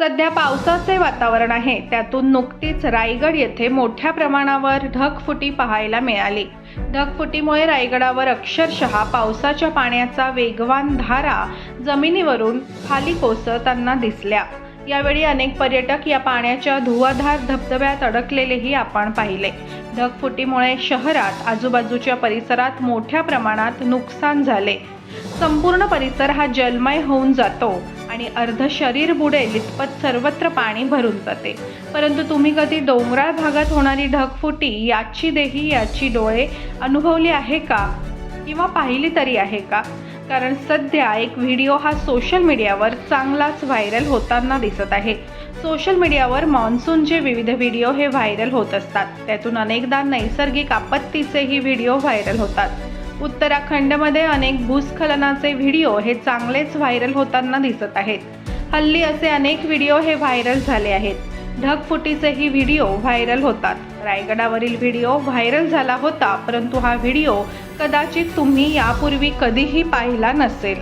सध्या पावसाचे वातावरण आहे. त्यातून नुकतीच रायगड येथे मोठ्या प्रमाणावर ढगफुटी पाहायला मिळाली. ढगफुटीमुळे रायगडावर अक्षरशः पावसाच्या पाण्याचा वेगवान धारा जमिनीवरून खाली कोसळताना दिसल्या. यावेळी अनेक पर्यटक या पाण्याच्या धुवाधार धबधब्यात अडकलेलेही आपण पाहिले. ढगफुटीमुळे शहरात आजूबाजूच्या परिसरात मोठ्या प्रमाणात नुकसान झाले. संपूर्ण परिसर हा जलमय होऊन जातो. आणि अर्ध शरीर बुडेल इतपत सर्वत्र पाणी भरून जाते. परंतु तुम्ही कधी डोंगराळ भागात होणारी ढगफुटी याची देही याची डोळे अनुभवली आहे का? किंवा पाहिली तरी आहे का? कारण सध्या एक व्हिडिओ हा सोशल मीडियावर चांगलाच व्हायरल होताना दिसत आहे. सोशल मीडियावर मान्सूनचे विविध व्हिडिओ हे व्हायरल होत असतात. त्यातून अनेकदा नैसर्गिक आपत्तीचेही व्हिडिओ व्हायरल होतात. उत्तराखंडमध्ये अनेक भूस्खलनाचे व्हिडिओ हे चांगलेच व्हायरल होताना दिसत आहेत. हल्ली असे अनेक व्हिडिओ हे व्हायरल झाले आहेत. ढगफुटीचेही व्हिडिओ व्हायरल होतात. रायगडावरील व्हिडिओ व्हायरल झाला होता परंतु हा व्हिडिओ कदाचित तुम्ही यापूर्वी कधीही पाहिला नसेल.